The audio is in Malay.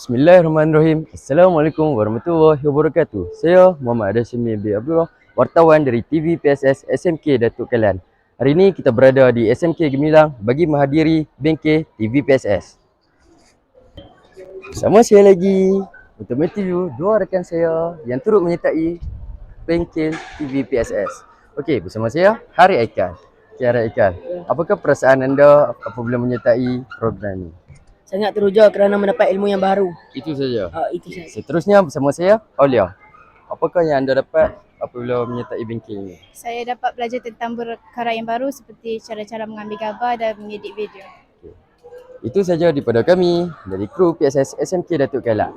Bismillahirrahmanirrahim. Assalamualaikum warahmatullahi wabarakatuh. Saya Muhammad Hashimi bin Abdullah, wartawan dari TV PSS SMK Datuk Kalian. Hari ini kita berada di SMK Gemilang bagi menghadiri bengkel TV PSS. Bersama saya lagi untuk menginterview dua rakan saya yang turut menyertai bengkel TV PSS. Okey, bersama saya Hari Aikan. Okay, Hari Aikan, apakah perasaan anda apabila menyertai program ini? Sangat teruja kerana mendapat ilmu yang baru. Itu saja. Uh, itu saja. Seterusnya bersama saya, Aulia. Apakah yang anda dapat apabila menyertai bengkel ini? Saya dapat belajar tentang perkara yang baru seperti cara-cara mengambil gambar dan mengedit video. Itu saja daripada kami dari kru PSS SMK Datuk Kailak.